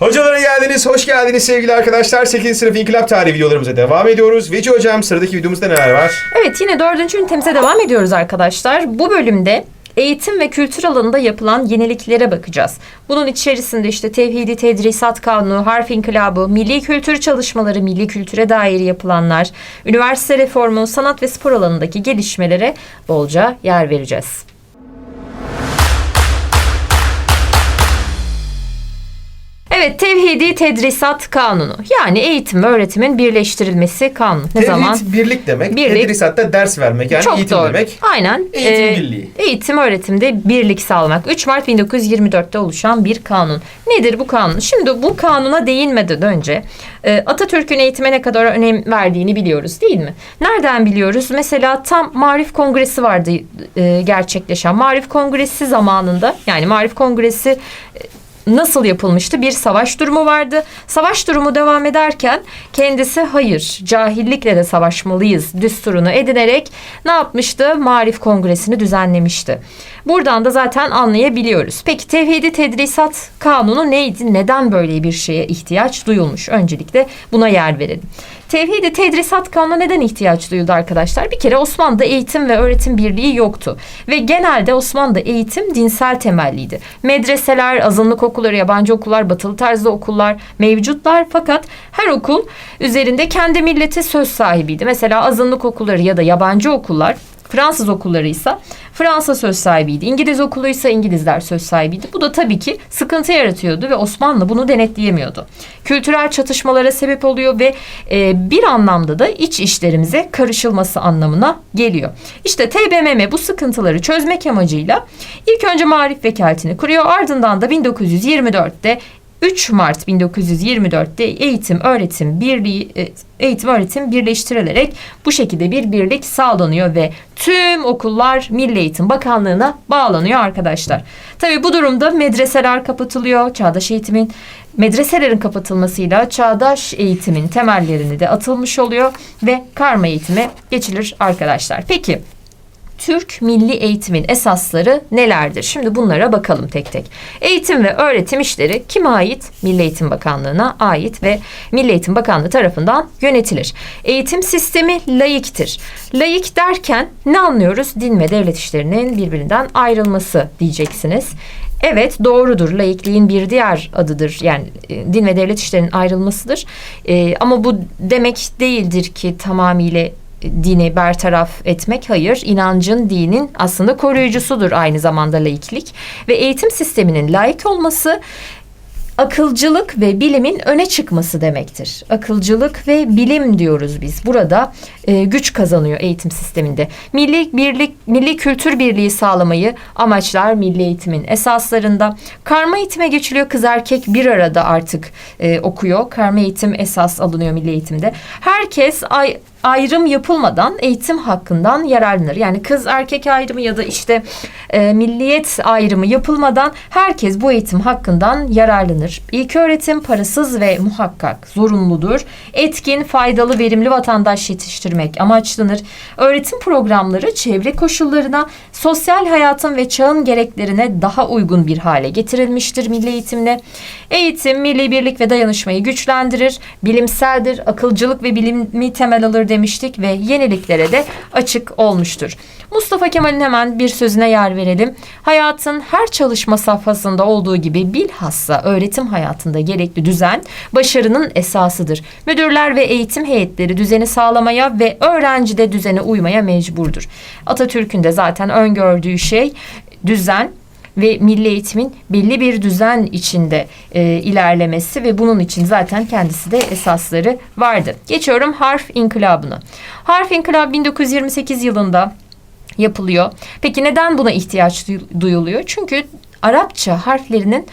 Hocalara geldiniz, hoş geldiniz sevgili arkadaşlar. 8. sınıf İnkılap Tarihi videolarımıza devam ediyoruz. Veci Hocam sıradaki videomuzda neler var? Evet yine dördüncü ünitemize devam ediyoruz arkadaşlar. Bu bölümde eğitim ve kültür alanında yapılan yeniliklere bakacağız. Bunun içerisinde işte Tevhidi Tedrisat Kanunu, Harf İnkılabı, milli kültür çalışmaları, milli kültüre dair yapılanlar, üniversite reformu, sanat ve spor alanındaki gelişmelere bolca yer vereceğiz. Evet, Tevhidi Tedrisat Kanunu. Yani eğitim ve öğretimin birleştirilmesi kanunu. Ne Tevhid zaman? birlik demek. Birlik. Tedrisat da ders vermek yani Çok eğitim doğru. demek. Aynen. Eğitim Ee, birliği. Eğitim öğretimde birlik sağlamak. 3 Mart 1924'te oluşan bir kanun. Nedir bu kanun? Şimdi bu kanuna değinmeden önce e, Atatürk'ün eğitime ne kadar önem verdiğini biliyoruz değil mi? Nereden biliyoruz? Mesela tam Marif Kongresi vardı e, gerçekleşen. Marif Kongresi zamanında yani Marif Kongresi e, nasıl yapılmıştı? Bir savaş durumu vardı. Savaş durumu devam ederken kendisi hayır cahillikle de savaşmalıyız düsturunu edinerek ne yapmıştı? Marif Kongresi'ni düzenlemişti. Buradan da zaten anlayabiliyoruz. Peki Tevhidi Tedrisat Kanunu neydi? Neden böyle bir şeye ihtiyaç duyulmuş? Öncelikle buna yer verelim. Tevhidi Tedrisat Kanunu neden ihtiyaç duyuldu arkadaşlar? Bir kere Osmanlı'da eğitim ve öğretim birliği yoktu. Ve genelde Osmanlı'da eğitim dinsel temelliydi. Medreseler, azınlık okulları, yabancı okullar, batılı tarzda okullar mevcutlar. Fakat her okul üzerinde kendi milleti söz sahibiydi. Mesela azınlık okulları ya da yabancı okullar Fransız okulları ise Fransa söz sahibiydi. İngiliz okulu ise İngilizler söz sahibiydi. Bu da tabii ki sıkıntı yaratıyordu ve Osmanlı bunu denetleyemiyordu. Kültürel çatışmalara sebep oluyor ve e, bir anlamda da iç işlerimize karışılması anlamına geliyor. İşte TBMM bu sıkıntıları çözmek amacıyla ilk önce marif vekaletini kuruyor. Ardından da 1924'te 3 Mart 1924'te eğitim öğretim birliği e, eğitim öğretim birleştirilerek bu şekilde bir birlik sağlanıyor ve tüm okullar Milli Eğitim Bakanlığı'na bağlanıyor arkadaşlar. Tabii bu durumda medreseler kapatılıyor. Çağdaş eğitimin medreselerin kapatılmasıyla çağdaş eğitimin temellerini de atılmış oluyor ve karma eğitime geçilir arkadaşlar. Peki Türk milli eğitimin esasları nelerdir? Şimdi bunlara bakalım tek tek. Eğitim ve öğretim işleri kime ait? Milli Eğitim Bakanlığı'na ait ve Milli Eğitim Bakanlığı tarafından yönetilir. Eğitim sistemi laiktir. Laik derken ne anlıyoruz? Din ve devlet işlerinin birbirinden ayrılması diyeceksiniz. Evet doğrudur. Laikliğin bir diğer adıdır. Yani e, din ve devlet işlerinin ayrılmasıdır. E, ama bu demek değildir ki tamamıyla dini bertaraf etmek hayır inancın dinin aslında koruyucusudur aynı zamanda laiklik ve eğitim sisteminin laik olması akılcılık ve bilimin öne çıkması demektir. Akılcılık ve bilim diyoruz biz. Burada e, güç kazanıyor eğitim sisteminde. Milli birlik, milli kültür birliği sağlamayı amaçlar milli eğitimin esaslarında. Karma eğitime geçiliyor. Kız erkek bir arada artık e, okuyor. Karma eğitim esas alınıyor milli eğitimde. Herkes ay, ayrım yapılmadan eğitim hakkından yararlanır. Yani kız erkek ayrımı ya da işte e, milliyet ayrımı yapılmadan herkes bu eğitim hakkından yararlanır. İlk öğretim parasız ve muhakkak zorunludur. Etkin, faydalı, verimli vatandaş yetiştirmek amaçlanır. Öğretim programları çevre koşullarına, sosyal hayatın ve çağın gereklerine daha uygun bir hale getirilmiştir milli eğitimle. Eğitim, milli birlik ve dayanışmayı güçlendirir, bilimseldir, akılcılık ve bilimi temel alır demiştik ve yeniliklere de açık olmuştur. Mustafa Kemal'in hemen bir sözüne yer verelim. Hayatın her çalışma safhasında olduğu gibi bilhassa öğretim hayatında gerekli düzen başarının esasıdır. Müdürler ve eğitim heyetleri düzeni sağlamaya ve öğrenci de düzene uymaya mecburdur. Atatürk'ün de zaten öngördüğü şey düzen ve milli eğitimin belli bir düzen içinde e, ilerlemesi ve bunun için zaten kendisi de esasları vardı. Geçiyorum harf inkılabına. Harf inkılabı 1928 yılında yapılıyor. Peki neden buna ihtiyaç duy- duyuluyor? Çünkü Arapça harflerinin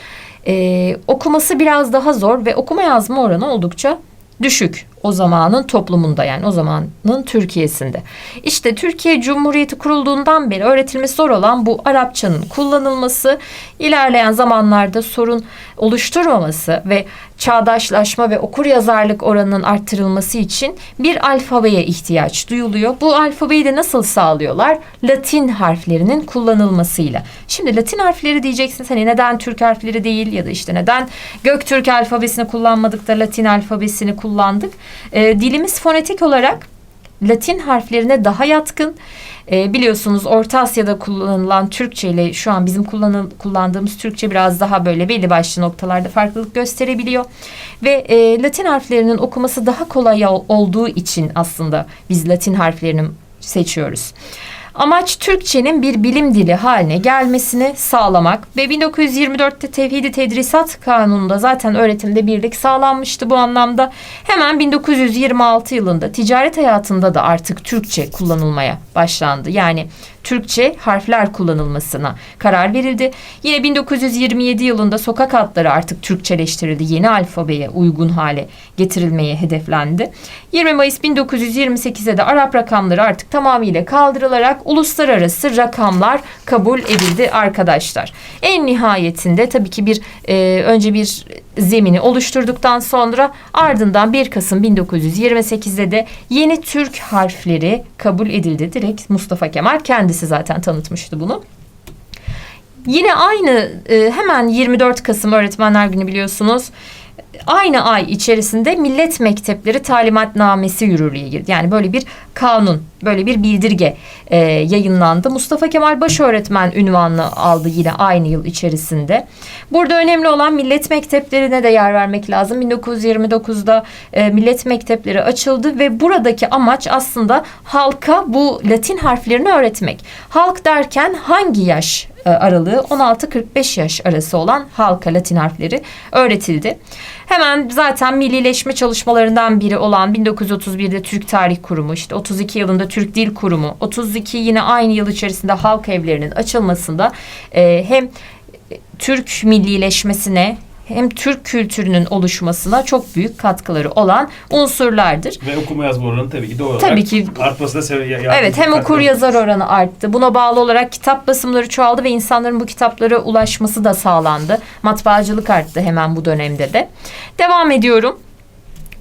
e, okuması biraz daha zor ve okuma yazma oranı oldukça düşük o zamanın toplumunda yani o zamanın Türkiye'sinde. İşte Türkiye Cumhuriyeti kurulduğundan beri öğretilmesi zor olan bu Arapçanın kullanılması ilerleyen zamanlarda sorun oluşturmaması ve çağdaşlaşma ve okur yazarlık oranının arttırılması için bir alfabeye ihtiyaç duyuluyor. Bu alfabeyi de nasıl sağlıyorlar? Latin harflerinin kullanılmasıyla. Şimdi Latin harfleri diyeceksiniz hani neden Türk harfleri değil ya da işte neden Göktürk alfabesini kullanmadık da Latin alfabesini kullandık. Ee, dilimiz fonetik olarak Latin harflerine daha yatkın. Ee, biliyorsunuz Orta Asya'da kullanılan Türkçe ile şu an bizim kullanı- kullandığımız Türkçe biraz daha böyle belli başlı noktalarda farklılık gösterebiliyor. Ve e, Latin harflerinin okuması daha kolay ol- olduğu için aslında biz Latin harflerini seçiyoruz. Amaç Türkçenin bir bilim dili haline gelmesini sağlamak ve 1924'te Tevhidi Tedrisat Kanunu'nda zaten öğretimde birlik sağlanmıştı bu anlamda. Hemen 1926 yılında ticaret hayatında da artık Türkçe kullanılmaya başlandı. Yani Türkçe harfler kullanılmasına karar verildi. Yine 1927 yılında sokak adları artık Türkçeleştirildi. Yeni alfabeye uygun hale getirilmeye hedeflendi. 20 Mayıs 1928'de de Arap rakamları artık tamamıyla kaldırılarak uluslararası rakamlar kabul edildi arkadaşlar. En nihayetinde tabii ki bir e, önce bir zemini oluşturduktan sonra ardından 1 Kasım 1928'de de yeni Türk harfleri kabul edildi. Direkt Mustafa Kemal kendisi zaten tanıtmıştı bunu. Yine aynı e, hemen 24 Kasım Öğretmenler Günü biliyorsunuz. Aynı ay içerisinde Millet Mektepleri Talimatnamesi yürürlüğe girdi. Yani böyle bir kanun, böyle bir bildirge e, yayınlandı. Mustafa Kemal Başöğretmen ünvanını aldı yine aynı yıl içerisinde. Burada önemli olan millet mekteplerine de yer vermek lazım. 1929'da e, millet mektepleri açıldı ve buradaki amaç aslında halka bu Latin harflerini öğretmek. Halk derken hangi yaş e, aralığı 16-45 yaş arası olan halka Latin harfleri öğretildi. Hemen zaten millileşme çalışmalarından biri olan 1931'de Türk Tarih Kurumu, işte 32 yılında Türk Dil Kurumu, 32 yine aynı yıl içerisinde halk evlerinin açılmasında e, hem Türk millileşmesine hem Türk kültürünün oluşmasına çok büyük katkıları olan unsurlardır. Ve okuma yazma oranı tabii ki doğal Tabii ki. artması da ya- Evet hem okur yazar oranı arttı. Buna bağlı olarak kitap basımları çoğaldı ve insanların bu kitaplara ulaşması da sağlandı. Matbaacılık arttı hemen bu dönemde de. Devam ediyorum.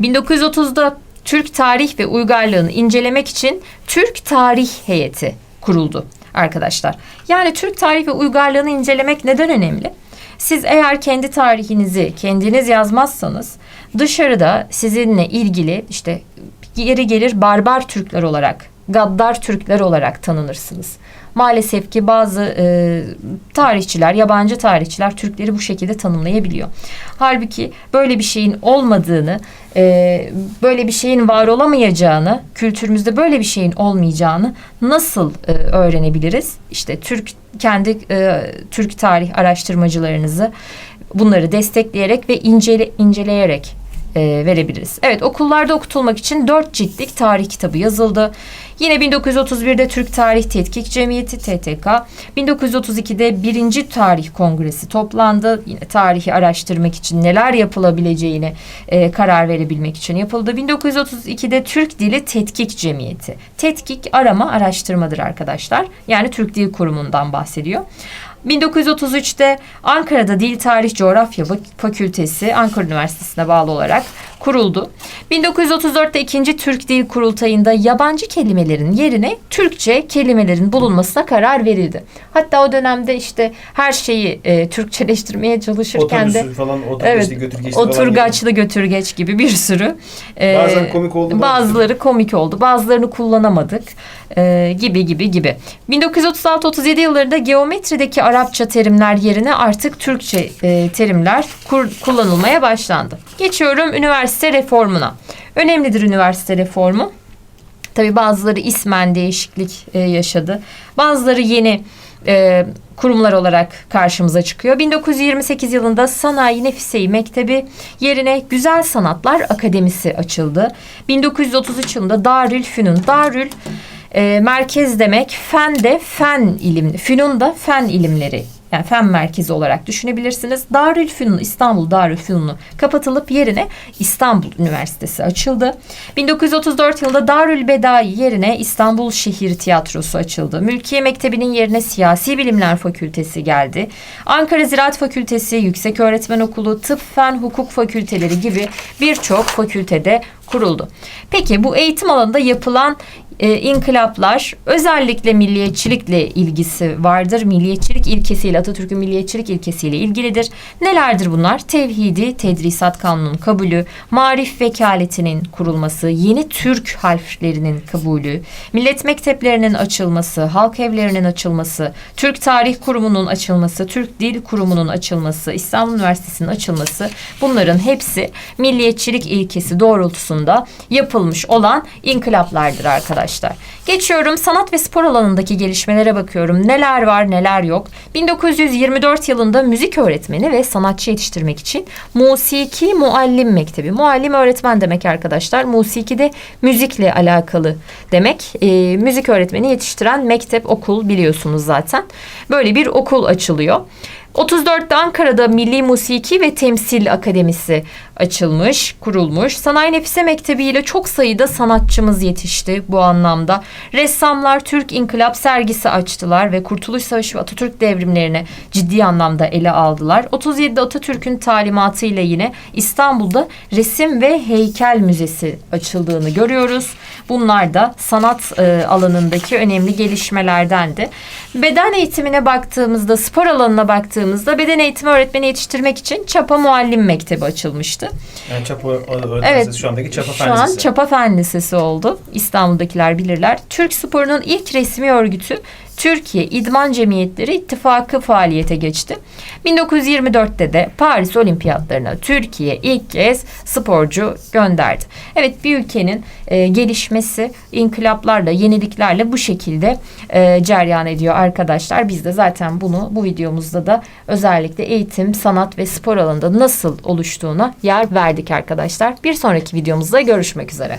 1930'da Türk tarih ve uygarlığını incelemek için Türk Tarih Heyeti kuruldu arkadaşlar. Yani Türk tarih ve uygarlığını incelemek neden önemli? Siz eğer kendi tarihinizi kendiniz yazmazsanız dışarıda sizinle ilgili işte yeri gelir barbar Türkler olarak, gaddar Türkler olarak tanınırsınız. Maalesef ki bazı e, tarihçiler, yabancı tarihçiler Türkleri bu şekilde tanımlayabiliyor. Halbuki böyle bir şeyin olmadığını, e, böyle bir şeyin var olamayacağını, kültürümüzde böyle bir şeyin olmayacağını nasıl e, öğrenebiliriz? İşte Türk kendi e, Türk tarih araştırmacılarınızı bunları destekleyerek ve incele, inceleyerek e, verebiliriz. Evet okullarda okutulmak için 4 ciltlik tarih kitabı yazıldı. Yine 1931'de Türk Tarih Tetkik Cemiyeti TTK, 1932'de 1. Tarih Kongresi toplandı. Yine tarihi araştırmak için neler yapılabileceğini e, karar verebilmek için yapıldı. 1932'de Türk Dili Tetkik Cemiyeti. Tetkik arama araştırmadır arkadaşlar. Yani Türk Dil Kurumu'ndan bahsediyor. 1933'te Ankara'da Dil Tarih Coğrafya Fakültesi Ankara Üniversitesi'ne bağlı olarak kuruldu. 1934'te 2. Türk Dil Kurultayı'nda yabancı kelimelerin yerine Türkçe kelimelerin bulunmasına karar verildi. Hatta o dönemde işte her şeyi e, Türkçeleştirmeye çalışırken de Otobüsü falan, otobüsü Evet, falan oturgaçlı götürgeç gibi bir sürü e, Bazen komik oldu, bazıları komik oldu bazılarını kullanamadık e, gibi gibi gibi 1936-37 yıllarında geometrideki Arapça terimler yerine artık Türkçe e, terimler kur- kullanılmaya başlandı geçiyorum üniversite reformuna önemlidir üniversite reformu Tabii bazıları ismen değişiklik e, yaşadı. Bazıları yeni e, kurumlar olarak karşımıza çıkıyor. 1928 yılında Sanayi Nefiseyi Mektebi yerine Güzel Sanatlar Akademisi açıldı. 1933 yılında Darül Fünun. Darül e, merkez demek, fen de fen ilim, fünun da fen ilimleri Yani fen merkezi olarak düşünebilirsiniz. Darülfünun İstanbul Darülfünunu kapatılıp yerine İstanbul Üniversitesi açıldı. 1934 yılında Darülbedai yerine İstanbul Şehir Tiyatrosu açıldı. Mülkiye Mektebi'nin yerine Siyasi Bilimler Fakültesi geldi. Ankara Ziraat Fakültesi, Yüksek Öğretmen Okulu, Tıp, Fen, Hukuk Fakülteleri gibi birçok fakültede kuruldu. Peki bu eğitim alanında yapılan e, inkılaplar özellikle milliyetçilikle ilgisi vardır. Milliyetçilik ilkesiyle Atatürk'ün milliyetçilik ilkesiyle ilgilidir. Nelerdir bunlar? Tevhidi, tedrisat kanunun kabulü, marif vekaletinin kurulması, yeni Türk harflerinin kabulü, millet mekteplerinin açılması, halk evlerinin açılması, Türk Tarih Kurumu'nun açılması, Türk Dil Kurumu'nun açılması, İstanbul Üniversitesi'nin açılması bunların hepsi milliyetçilik ilkesi doğrultusunda yapılmış olan inkılaplardır arkadaşlar. Geçiyorum sanat ve spor alanındaki gelişmelere bakıyorum. Neler var neler yok. 1924 yılında müzik öğretmeni ve sanatçı yetiştirmek için Musiki Muallim Mektebi. Muallim öğretmen demek arkadaşlar. Musiki de müzikle alakalı demek. Ee, müzik öğretmeni yetiştiren mektep okul biliyorsunuz zaten. Böyle bir okul açılıyor. 34'te Ankara'da Milli Musiki ve Temsil Akademisi açılmış, kurulmuş. Sanayi Nefise Mektebi ile çok sayıda sanatçımız yetişti bu anlamda. Ressamlar Türk İnkılap sergisi açtılar ve Kurtuluş Savaşı ve Atatürk devrimlerini ciddi anlamda ele aldılar. 37'de Atatürk'ün talimatıyla yine İstanbul'da Resim ve Heykel Müzesi açıldığını görüyoruz. Bunlar da sanat e, alanındaki önemli gelişmelerdendi. Beden eğitimine baktığımızda, spor alanına baktığımızda beden eğitimi öğretmeni yetiştirmek için Çapa Muallim Mektebi açılmıştı. Yani Çapa öğretmen Evet. Lisesi şu andaki Çapa Fen Şu an Lisesi. Çapa Fen Lisesi oldu. İstanbul'dakiler bilirler. Türk sporunun ilk resmi örgütü Türkiye İdman Cemiyetleri İttifakı faaliyete geçti. 1924'te de Paris Olimpiyatlarına Türkiye ilk kez sporcu gönderdi. Evet bir ülkenin e, gelişmesi inkılaplarla, yeniliklerle bu şekilde e, ceryan ediyor arkadaşlar. Biz de zaten bunu bu videomuzda da özellikle eğitim, sanat ve spor alanında nasıl oluştuğuna yer verdik arkadaşlar. Bir sonraki videomuzda görüşmek üzere.